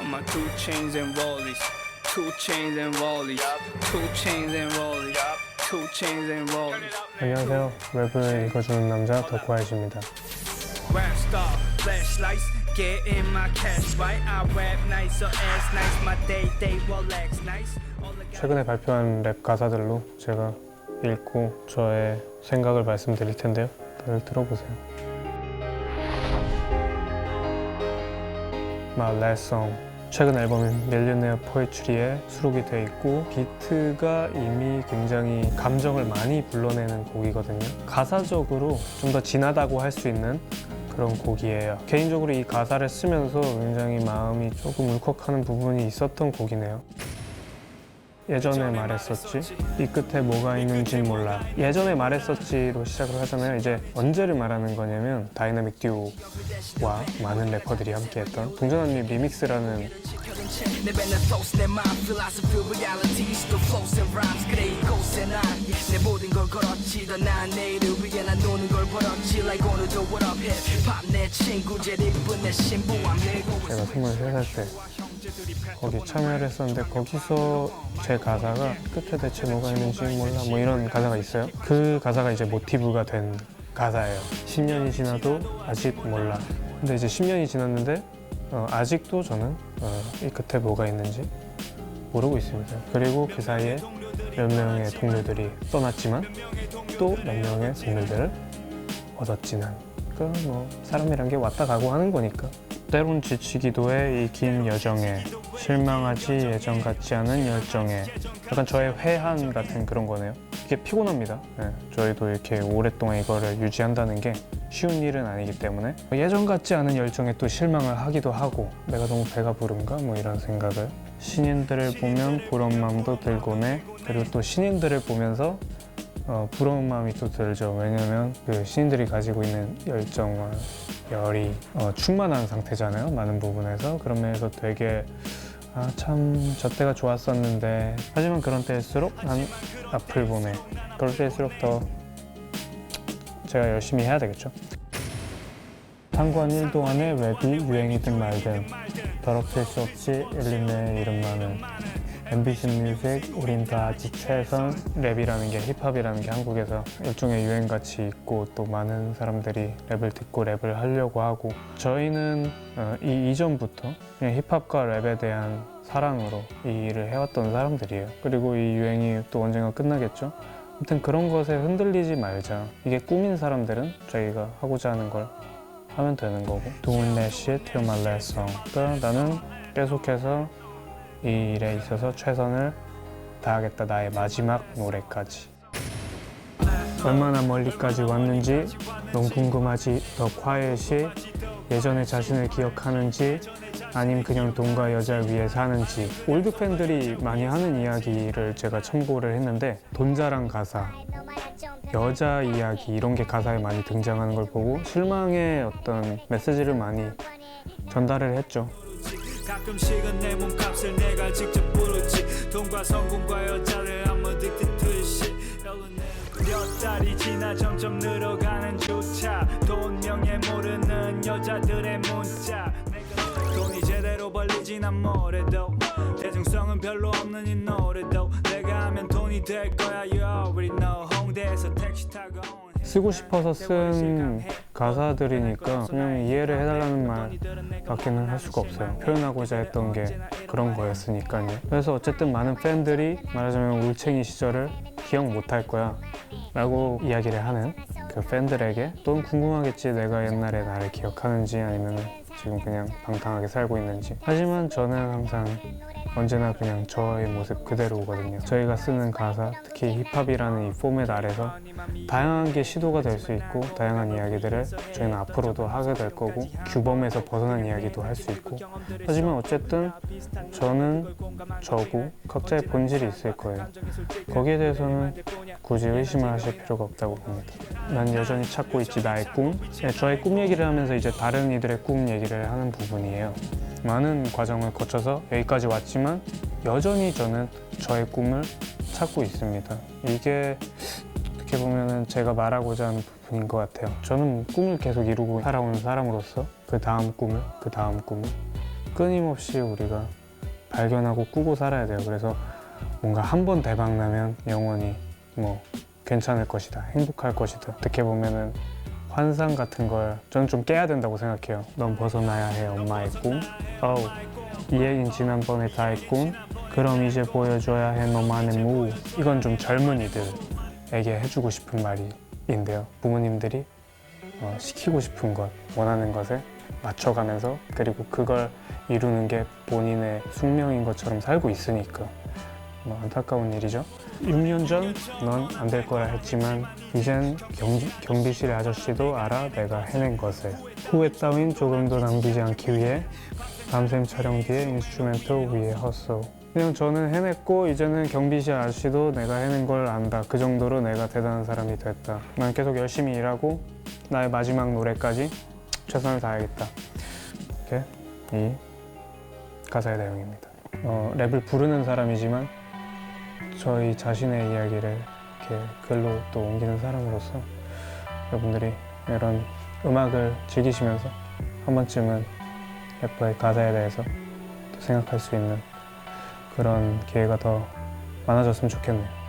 on my two chains and rollies, two chains and rollies, two chains and rollies, two chains and rollies. 안녕하세요. 랩을 읽어주는 남자 덕화이십니다. Rap star, flashlights, get in my cash right. I rap nice, so ass nice, my day day Rolex nice. 최근에 발표한 랩 가사들로 제가 읽고 저의 생각을 말씀드릴 텐데요. 다들 들어보세요. My Last Song 최근 앨범인 밀리네어 포에츄리에 수록이 돼 있고 비트가 이미 굉장히 감정을 많이 불러내는 곡이거든요. 가사적으로 좀 더 진하다고 할 수 있는 그런 곡이에요. 개인적으로 이 가사를 쓰면서 굉장히 마음이 조금 울컥하는 부분이 있었던 곡이네요. 예전에 말했었지. 이 끝에 뭐가 있는지 몰라. 예전에 말했었지로 시작을 하잖아요 이제 언제를 말하는 거냐면 다이나믹 듀오와 많은 래퍼들이 함께했던 동전 언니 리믹스라는 제가 23살 때 거기 참여를 했었는데 거기서 제 가사가 끝에 대체 뭐가 있는지 몰라 뭐 이런 가사가 있어요? 그 가사가 이제 모티브가 된 가사예요. 10년이 지나도 아직 몰라. 근데 이제 10년이 지났는데 어, 아직도 저는 어, 이 끝에 뭐가 있는지 모르고 있습니다. 그리고 그 사이에 몇 명의 동료들이 떠났지만 또 몇 명의 동료들을 얻었지는 그뭐 사람이란 게 왔다 가고 하는 거니까 때론 지치기도 해. 이 긴 여정에 실망하지 예전 같지 않은 열정에. 약간 저의 회한 같은 그런 거네요. 이게 피곤합니다. 네, 저희도 이렇게 오랫동안 이거를 유지한다는 게 쉬운 일은 아니기 때문에. 예전 같지 않은 열정에 또 실망을 하기도 하고 내가 너무 배가 부른가? 뭐 이런 생각을. 신인들을 보면 부러운 마음도 들고네 그리고 또 신인들을 보면서 어, 부러운 마음이 또 들죠. 왜냐면 그 신인들이 가지고 있는 열정과 열이 어, 충만한 상태잖아요. 많은 부분에서 그런 면에서 되게 아 참 저 때가 좋았었는데 하지만 그런 때일수록 난 앞을 보네. 그럴 때일수록 더 제가 열심히 해야 되겠죠. 상관 1도 안에 웹이 유행이든 말든 더럽힐 수 없지 일림의 이름만은 MBC 뮤직 우린 다 최선 랩이라는 게 힙합이라는 게 한국에서 일종의 유행같이 있고 또 많은 사람들이 랩을 듣고 랩을 하려고 하고 저희는 어, 이 이전부터 그냥 힙합과 랩에 대한 사랑으로 이 일을 해왔던 사람들이에요. 그리고 이 유행이 또 언젠가 끝나겠죠? 아무튼 그런 것에 흔들리지 말자. 이게 꿈인 사람들은 저희가 하고자 하는 걸 하면 되는 거고. Doing that shit till my last song. 그러니까 나는 계속해서 이 일에 있어서 최선을 다하겠다. 나의 마지막 노래까지. 얼마나 멀리까지 왔는지 너무 궁금하지. 더 콰이엇이 예전의 자신을 기억하는지 아님 그냥 돈과 여자 위에 사는지. 올드 팬들이 많이 하는 이야기를 제가 참고를 했는데 돈 자랑 가사. 여자 이야기 이런 게 가사에 많이 등장하는 걸 보고 실망의 어떤 메시지를 많이 전달을 했죠 가끔씩은 내 몸값을 내가 직접 부르지 돈과 성공과 여자를 I'm addicted to this shit 몇 달이 지나 점점 늘어가는 주차 돈 명예 모르는 여자들의 문자. 돈이 제대로 벌리진 않뭐래도 대중성은 별로 없는 이 노래도 내가 하면 돈이 될 거야. You already know. 홍대에서 택시 타고 온 쓰고 싶어서 쓴 가사들이니까 그냥 이해를 해달라는 말밖에는 할 수가 없어요. 표현하고자 했던 게 그런 거였으니까요. 그래서 어쨌든 많은 팬들이 말하자면 울챙이 시절을 기억 못할 거야 라고 이야기를 하는 그 팬들에게 또 궁금하겠지 내가 옛날에 나를 기억하는지 아니면 지금 그냥 방탕하게 살고 있는지 하지만 저는 항상 언제나 그냥 저의 모습 그대로거든요. 저희가 쓰는 가사, 특히 힙합이라는 이 포맷 아래서 다양한 게 시도가 될 수 있고 다양한 이야기들을 저희는 앞으로도 하게 될 거고 규범에서 벗어난 이야기도 할 수 있고 하지만 어쨌든 저는 저고 각자의 본질이 있을 거예요. 거기에 대해서는 굳이 의심을 하실 필요가 없다고 봅니다. 난 여전히 찾고 있지 나의 꿈. 네, 저의 꿈 얘기를 하면서 이제 다른 이들의 꿈 얘기를 하는 부분이에요. 많은 과정을 거쳐서 여기까지 왔지만 여전히 저는 저의 꿈을 찾고 있습니다. 이게 어떻게 보면은 제가 말하고자 하는 부분인 것 같아요. 저는 꿈을 계속 이루고 살아온 사람으로서 그 다음 꿈을, 그 다음 꿈을 끊임없이 우리가 발견하고 꾸고 살아야 돼요. 그래서 뭔가 한 번 대박 나면 영원히 뭐 괜찮을 것이다, 행복할 것이다. 어떻게 보면은 환상 같은 걸 저는 좀 깨야 된다고 생각해요. 넌 벗어나야 해, 엄마의 꿈. 어우, 이 얘긴 지난번에 다 했군. 그럼 이제 보여줘야 해, 너만의 무. 이건 좀 젊은이들에게 해주고 싶은 말인데요. 부모님들이 어, 시키고 싶은 것, 원하는 것에 맞춰가면서 그리고 그걸 이루는 게 본인의 숙명인 것처럼 살고 있으니까 뭐 안타까운 일이죠. 6년 전 넌 안 될 거라 했지만 이젠 경, 경비실의 아저씨도 알아 내가 해낸 것을. 후회 따윈 조금도 남기지 않기 위해 밤샘 촬영 뒤에 인스트루멘트 위에 헛소. 그냥 저는 해냈고 이제는 경비실 아저씨도 내가 해낸 걸 안다. 그 정도로 내가 대단한 사람이 됐다. 난 계속 열심히 일하고 나의 마지막 노래까지 최선을 다하겠다. 이게 이 가사의 내용입니다. 어, 랩을 부르는 사람이지만 저희 자신의 이야기를 이렇게 글로 또 옮기는 사람으로서 여러분들이 이런 음악을 즐기시면서 한 번쯤은 래퍼의 가사에 대해서 또 생각할 수 있는 그런 기회가 더 많아졌으면 좋겠네요.